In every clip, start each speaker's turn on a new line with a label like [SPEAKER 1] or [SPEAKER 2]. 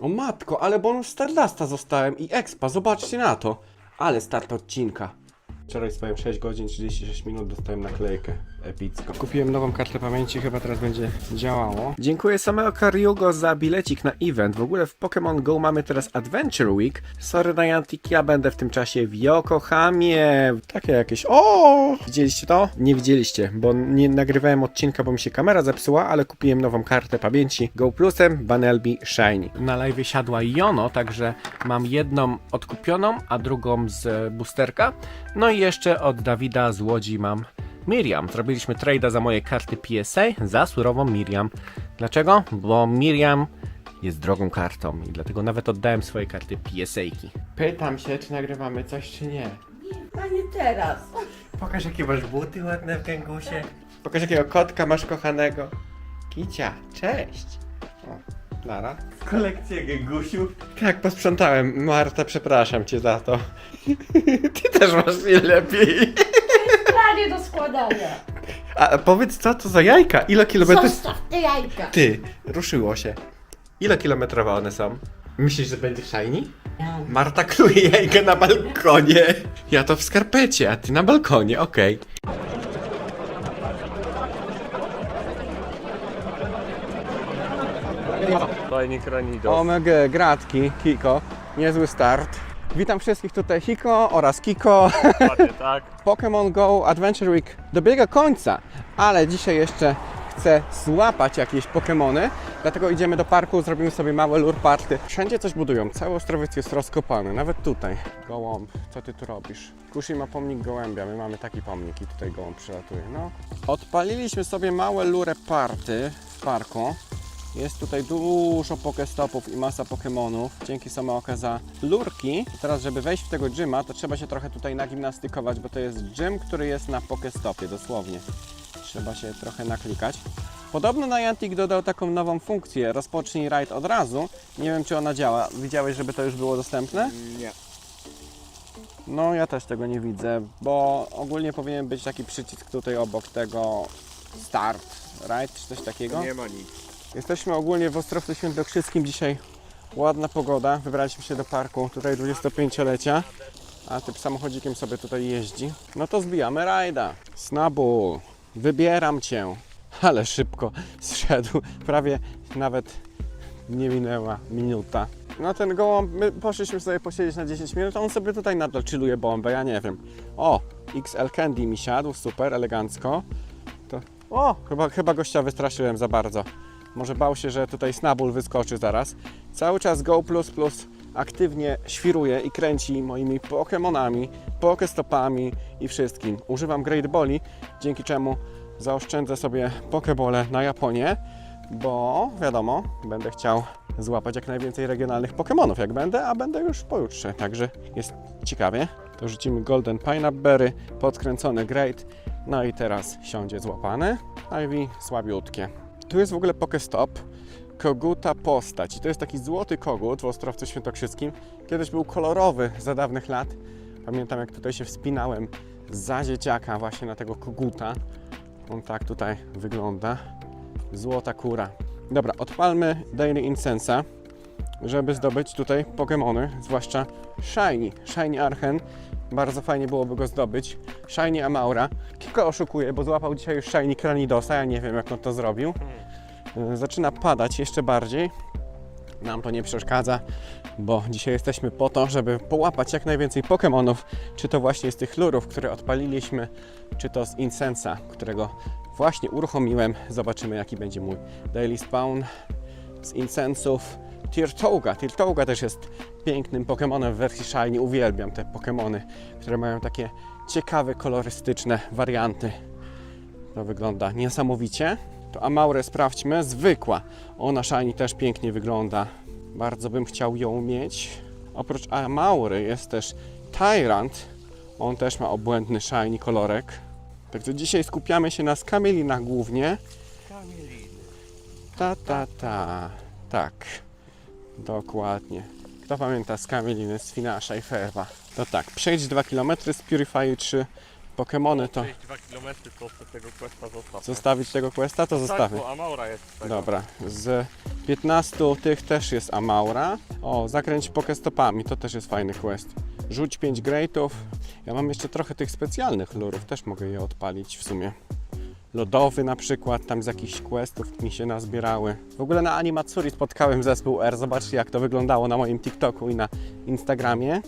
[SPEAKER 1] O matko, ale bonus Stardasta zostałem i expa, zobaczcie na to. Ale start odcinka. Wczoraj spałem 6 godzin 36 minut, dostałem naklejkę. Epicko. Kupiłem nową kartę pamięci, chyba teraz będzie działało. Dziękuję samego Kariugo za bilecik na event. W ogóle w Pokémon Go mamy teraz Adventure Week. Sorry Niantic, ja będę w tym czasie w Yokohamie. Takie jakieś... O! Widzieliście to? Nie widzieliście, bo nie nagrywałem odcinka, bo mi się kamera zepsuła, ale kupiłem nową kartę pamięci Go Plusem Banelby Shiny. Na live siadła Jono, także mam jedną odkupioną, a drugą z boosterka. No i jeszcze od Dawida z Łodzi mam Miriam. Zrobiliśmy trade'a za moje karty PSA za surową Miriam. Dlaczego? Bo Miriam jest drogą kartą i dlatego nawet oddałem swoje karty PSA-ki. Pytam się, czy nagrywamy coś, czy nie.
[SPEAKER 2] A nie teraz.
[SPEAKER 1] Pokaż jakie masz buty ładne w gęgusie. Pokaż jakiego kotka masz kochanego. Kicia, cześć. Lara. Kolekcja gęgusiów. Tak, posprzątałem. Marta, przepraszam cię za to. Ty też masz nie lepiej.
[SPEAKER 2] Pranie do składania.
[SPEAKER 1] A powiedz co to za jajka? Ile kilometrów...
[SPEAKER 2] Zostaw te jajka.
[SPEAKER 1] Ty, ruszyło się. Ile kilometrowe one są? Myślisz, że będzie shiny? Marta kluje jajka na balkonie. Ja to w skarpecie, a ty na balkonie, okej.
[SPEAKER 3] Fajnie Kranidos.
[SPEAKER 1] Omega, gratki, Kiko. Niezły start. Witam wszystkich tutaj Hiko oraz Kiko.
[SPEAKER 3] Dokładnie tak.
[SPEAKER 1] Pokémon Go Adventure Week dobiega końca, ale dzisiaj jeszcze chcę złapać jakieś Pokémony, dlatego idziemy do parku, zrobimy sobie małe lure party. Wszędzie coś budują, cały ostrowiec jest rozkopany, nawet tutaj. Gołąb, co ty tu robisz? Kushi ma pomnik gołębia, my mamy taki pomnik i tutaj gołąb przylatuje, no. Odpaliliśmy sobie małe lure party w parku. Jest tutaj dużo pokestopów i masa Pokémonów. Dzięki Sameoka za lurki. Teraz, żeby wejść w tego gyma, to trzeba się trochę tutaj nagimnastykować, bo to jest gym, który jest na pokestopie, dosłownie. Trzeba się trochę naklikać. Podobno Niantic dodał taką nową funkcję, rozpocznij raid od razu. Nie wiem, czy ona działa. Widziałeś, żeby to już było dostępne?
[SPEAKER 3] Nie.
[SPEAKER 1] No, ja też tego nie widzę, bo ogólnie powinien być taki przycisk tutaj obok tego start raid, czy coś takiego.
[SPEAKER 3] Nie ma nic.
[SPEAKER 1] Jesteśmy ogólnie w Ostrowcu Świętokrzyskim dzisiaj. Ładna pogoda. Wybraliśmy się do parku tutaj 25-lecia. A typ samochodzikiem sobie tutaj jeździ. No to zbijamy rajda. Snabu, wybieram cię. Ale szybko zszedł. Prawie nawet nie minęła minuta. No ten gołąb, my poszliśmy sobie posiedzieć na 10 minut, a on sobie tutaj nadal chilluje bombę, ja nie wiem. O, XL Candy mi siadł, super, elegancko. To, o, chyba, chyba gościa wystraszyłem za bardzo. Może bał się, że tutaj Snabul wyskoczy zaraz. Cały czas Go Plus Plus aktywnie świruje i kręci moimi Pokémonami, Pokestopami i wszystkim. Używam Great Boli, dzięki czemu zaoszczędzę sobie Pokebole na Japonię, bo wiadomo, będę chciał złapać jak najwięcej regionalnych Pokémonów, jak będę, a będę już pojutrze, także jest ciekawie. To rzucimy Golden Pineapple podkręcony Great, no i teraz siądzie złapany. Ivy słabiutkie. Tu jest w ogóle Pokestop, koguta postać. I to jest taki złoty kogut w Ostrowcu Świętokrzyskim. Kiedyś był kolorowy za dawnych lat. Pamiętam jak tutaj się wspinałem za dzieciaka właśnie na tego koguta. On tak tutaj wygląda. Złota kura. Dobra, odpalmy Daily Incensa, żeby zdobyć tutaj Pokémony, zwłaszcza Shiny. Shiny Archen. Bardzo fajnie byłoby go zdobyć. Shiny Amaura. Kiko oszukuje, bo złapał dzisiaj już Shiny Kranidosa. Ja nie wiem, jak on to zrobił. Y, Zaczyna padać jeszcze bardziej. Nam to nie przeszkadza, bo dzisiaj jesteśmy po to, żeby połapać jak najwięcej Pokémonów, czy to właśnie z tych lurów, które odpaliliśmy, czy to z Incensa, którego właśnie uruchomiłem. Zobaczymy, jaki będzie mój daily spawn z Incensów. Tirtouga. Tirtouga też jest pięknym Pokémonem w wersji Shiny. Uwielbiam te Pokémony, które mają takie ciekawe, kolorystyczne warianty. To wygląda niesamowicie. To Amaurę sprawdźmy. Zwykła. Ona Shiny też pięknie wygląda. Bardzo bym chciał ją mieć. Oprócz Amaury jest też Tyrant. On też ma obłędny Shiny kolorek. Także dzisiaj skupiamy się na skamielinach głównie. Ta, ta, ta. Tak. Dokładnie. Kto pamięta skamieliny z Finasza i Ferwa? To tak, przejdź 2 km z Purify 3 Pokemony to...
[SPEAKER 3] Przejść 2 km to z tego questa zostaw.
[SPEAKER 1] Zostawić tego questa? To zostawię.
[SPEAKER 3] Tak, Amaura jest z tego.
[SPEAKER 1] Dobra, z 15 tych też jest Amaura. O, zakręć pokestopami, to też jest fajny quest. Rzuć 5 greatów. Ja mam jeszcze trochę tych specjalnych lurów, też mogę je odpalić w sumie. Lodowy na przykład, tam z jakichś questów mi się nazbierały. W ogóle na Animatsuri spotkałem zespół R, zobaczcie jak to wyglądało na moim TikToku i na Instagramie.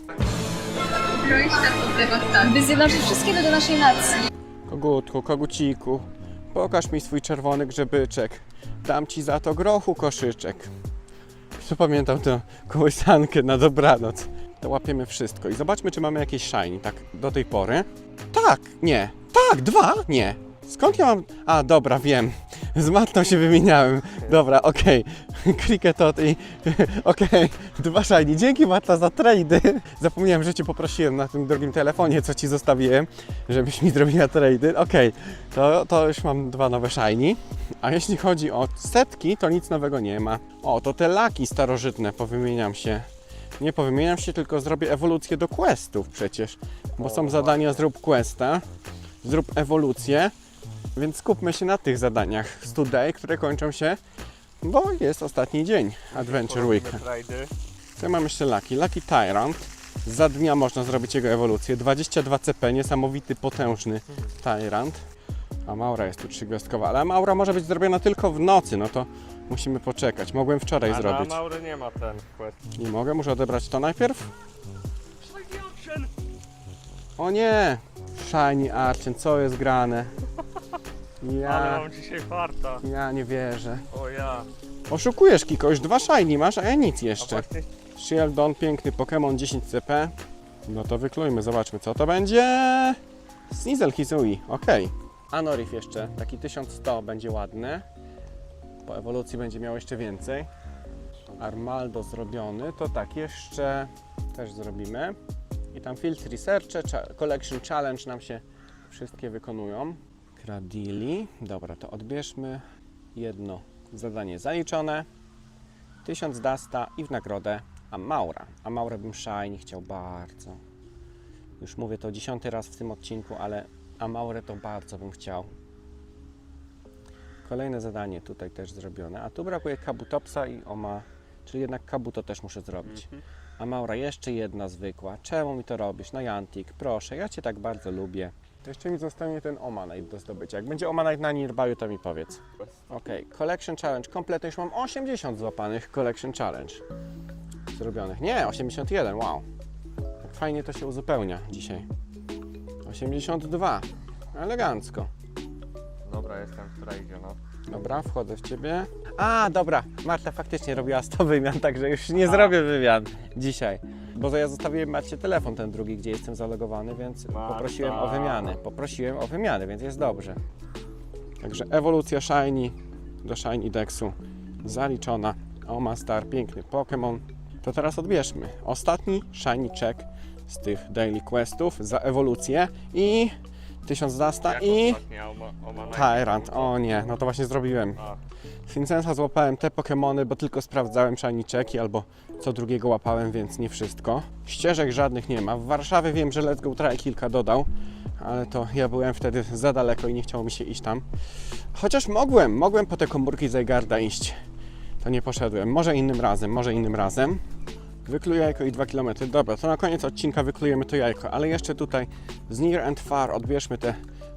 [SPEAKER 4] by zjednoczyć wszystkie do naszej nacji.
[SPEAKER 1] Kogutku, koguciku, pokaż mi swój czerwony grzebyczek. Dam ci za to grochu koszyczek. Kto pamiętał tę kołysankę na dobranoc? To łapiemy wszystko i zobaczmy, czy mamy jakieś shiny, tak do tej pory. Tak, nie. Tak, dwa? Nie. Skąd ja mam... A, dobra, wiem. Z matną się wymieniałem. Dobra, okej. Klikę to i... Okej, dwa shiny. Dzięki Matta za trady. Zapomniałem, że Cię poprosiłem na tym drugim telefonie, co Ci zostawiłem, żebyś mi zrobiła trady. Okej, to, to już mam dwa nowe shiny. A jeśli chodzi o setki, to nic nowego nie ma. O, to te laki starożytne, powymieniam się. Nie powymieniam się, tylko zrobię ewolucję do questów przecież. Bo są zadania zrób questa, zrób ewolucję, więc skupmy się na tych zadaniach z Today, które kończą się, bo jest ostatni dzień Adventure Week. Co ja mam jeszcze Lucky? Lucky Tyrant. Za dnia można zrobić jego ewolucję. 22 CP, niesamowity, potężny Tyrant. A Maura jest tu trzygwiazdkowa, ale Maura może być zrobiona tylko w nocy, no to musimy poczekać. Mogłem wczoraj
[SPEAKER 3] A na
[SPEAKER 1] zrobić.
[SPEAKER 3] Amaury nie ma ten quest.
[SPEAKER 1] Nie mogę, muszę odebrać to najpierw. O nie! Shiny Archen, co jest grane?
[SPEAKER 3] Ale
[SPEAKER 1] Ja,
[SPEAKER 3] mam dzisiaj farta.
[SPEAKER 1] ja nie wierzę.
[SPEAKER 3] O ja.
[SPEAKER 1] Oszukujesz Kiko, już dwa shiny masz, a ja nic
[SPEAKER 3] A
[SPEAKER 1] jeszcze.
[SPEAKER 3] właśnie
[SPEAKER 1] Sheldon, piękny Pokémon 10 CP. No to wyklujmy, zobaczmy co to będzie. Sneasel Hisui, ok. Anorif jeszcze, taki 1100 będzie ładny. Po ewolucji będzie miał jeszcze więcej. Armaldo zrobiony, to tak, jeszcze też zrobimy. I tam Field Research, Collection Challenge nam się wszystkie wykonują. Kradili, dobra, to odbierzmy jedno zadanie zaliczone. 1000 Dasta i w nagrodę Amaura. Amaurę bym shiny chciał bardzo. Już mówię to dziesiąty raz w tym odcinku, ale Amaurę to bardzo bym chciał. Kolejne zadanie tutaj też zrobione. A tu brakuje Kabutopsa i Oma, czyli jednak Kabuto też muszę zrobić. Amaura jeszcze jedna zwykła. Czemu mi to robisz? No Jantik, proszę, ja Cię tak bardzo lubię. To jeszcze mi zostanie ten Omanite do zdobycia. Jak będzie Omanite na Nearby, to mi powiedz. Okej, Collection Challenge kompletny. Już mam 80 złapanych Collection Challenge zrobionych. Nie, 81, wow. Jak fajnie to się uzupełnia dzisiaj. 82, elegancko.
[SPEAKER 3] Dobra, jestem w trajdzie, no.
[SPEAKER 1] Dobra, wchodzę w Ciebie. A, dobra, Marta faktycznie robiła 100 wymian, także już nie zrobię wymian dzisiaj. Bo ja zostawiłem Marcie telefon ten drugi, gdzie jestem zalogowany, więc
[SPEAKER 3] Marta.
[SPEAKER 1] poprosiłem o wymiany. Poprosiłem o wymiany, więc jest dobrze. Także ewolucja Shiny do Shiny Dexu zaliczona. Oma Star, piękny Pokémon. To teraz odbierzmy. Ostatni Shiny Check z tych Daily Questów za ewolucję i 1000 Dasta
[SPEAKER 3] Jak
[SPEAKER 1] i
[SPEAKER 3] ostatnia Oma, Oma
[SPEAKER 1] Tyrant. O nie, no to właśnie zrobiłem.
[SPEAKER 3] A,
[SPEAKER 1] Fincensa złapałem te Pokémony, bo tylko sprawdzałem checki albo co drugiego łapałem, więc nie wszystko. Ścieżek żadnych nie ma. W Warszawie wiem, że Let's Go Try kilka dodał, ale to ja byłem wtedy za daleko i nie chciało mi się iść tam. Chociaż mogłem, mogłem po te komórki Zygarda iść. To nie poszedłem. Może innym razem, może innym razem. Wykluję jajko i 2 km. Dobra, to na koniec odcinka wyklujemy to jajko, ale jeszcze tutaj z Near and Far odbierzmy te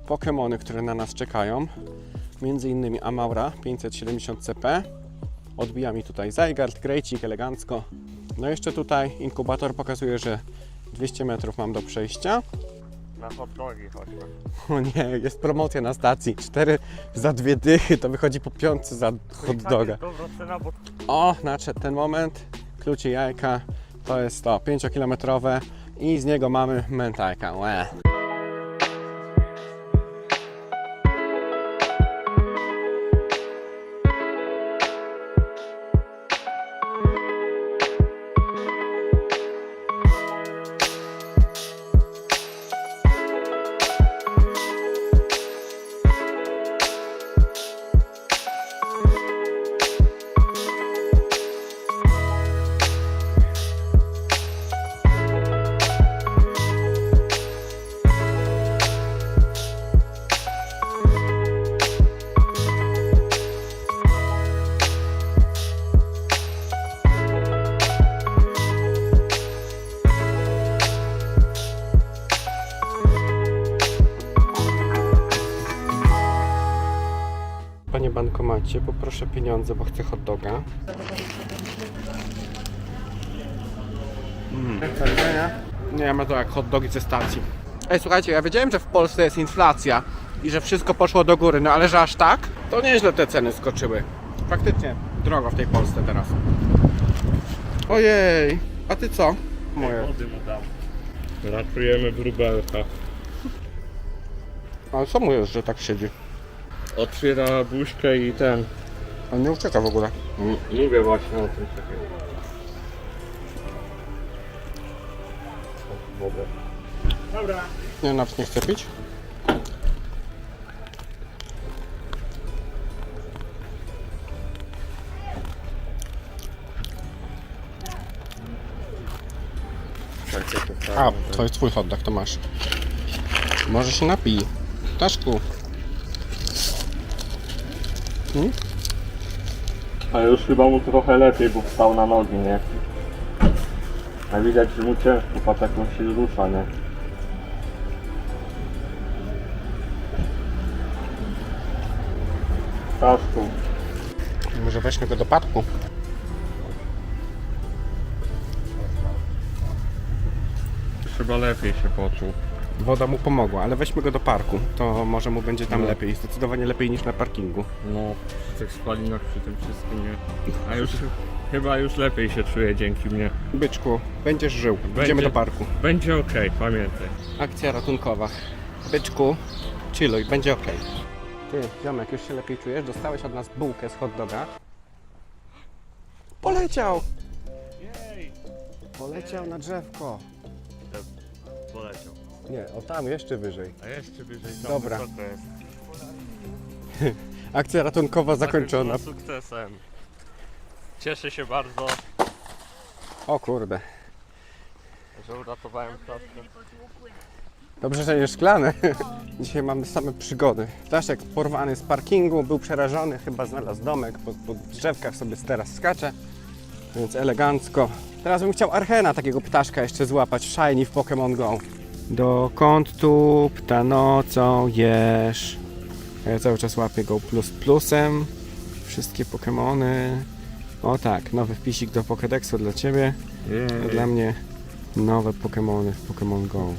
[SPEAKER 1] Pokémony, które na nas czekają między innymi Amaura 570 CP. Odbija mi tutaj Zygarde, Grejcik elegancko. No jeszcze tutaj inkubator pokazuje, że 200 metrów mam do przejścia.
[SPEAKER 3] na hot dogi chodźmy.
[SPEAKER 1] O nie, jest promocja na stacji. 4 za dwie dychy, to wychodzi po piątce za hot
[SPEAKER 3] tak
[SPEAKER 1] doga.
[SPEAKER 3] jest dobra cena, bo
[SPEAKER 1] O, nadszedł ten moment. Klucie jajka to jest to 5-kilometrowe i z niego mamy mentajka. Łe. Bankomacie, poproszę pieniądze, bo chcę hot doga. Mm. Nie ma to jak hot dogi ze stacji. Ej, słuchajcie, ja wiedziałem, że w Polsce jest inflacja i że wszystko poszło do góry, no ale że aż tak, to nieźle te ceny skoczyły. Faktycznie, drogo w tej Polsce teraz. Ojej, a ty co? Moje.
[SPEAKER 3] Wody mu dam. Ratujemy wróbelka.
[SPEAKER 1] Ale co mu jest, że tak siedzi?
[SPEAKER 3] Otwiera buźkę i ten.
[SPEAKER 1] On nie ucieka w ogóle.
[SPEAKER 3] Mówię właśnie o tym takiego. Dobra.
[SPEAKER 1] Nie, nawet nie chce pić. A, to jest twój hot dog, to masz. Może się napij. Ptaszku.
[SPEAKER 3] Ale już chyba mu trochę lepiej, bo wstał na nogi, nie? A widać, że mu ciężko, patrz jak on się rusza, nie? Staszku.
[SPEAKER 1] Może weźmy go do parku.
[SPEAKER 3] Chyba lepiej się poczuł.
[SPEAKER 1] Woda mu pomogła, ale weźmy go do parku. To może mu będzie tam
[SPEAKER 3] No.
[SPEAKER 1] lepiej. Zdecydowanie lepiej niż na parkingu.
[SPEAKER 3] No, przy tych spalinach, przy tym wszystkim, nie? A już chyba już lepiej się czuje dzięki mnie.
[SPEAKER 1] Byczku, będziesz żył.
[SPEAKER 3] Będzie.
[SPEAKER 1] Idziemy do parku.
[SPEAKER 3] Będzie okej, pamiętaj.
[SPEAKER 1] Akcja ratunkowa. Byczku, chilluj, będzie ok. Ty, ziomek, już się lepiej czujesz? Dostałeś od nas bułkę z hot doga. Poleciał! Poleciał na drzewko.
[SPEAKER 3] Poleciał.
[SPEAKER 1] Nie, o tam, jeszcze wyżej.
[SPEAKER 3] A jeszcze wyżej tam
[SPEAKER 1] Dobra.
[SPEAKER 3] wysoko jest.
[SPEAKER 1] Akcja ratunkowa zakończona.
[SPEAKER 3] sukcesem. Cieszę się bardzo,
[SPEAKER 1] O kurde.
[SPEAKER 3] że uratowałem ptaszkę.
[SPEAKER 1] Dobrze, że nie szklane. Dzisiaj mamy same przygody. Ptaszek porwany z parkingu, był przerażony, chyba znalazł domek, po, po drzewkach sobie teraz skacze, więc elegancko. Teraz bym chciał Archena, takiego ptaszka jeszcze złapać, shiny w Pokémon Go. Dokąd tu pta nocą jesz? Ja cały czas łapię go plus plusem. Wszystkie Pokémony. O tak, nowy wpisik do Pokédexu dla Ciebie. A Dla mnie nowe Pokémony w Pokémon Go.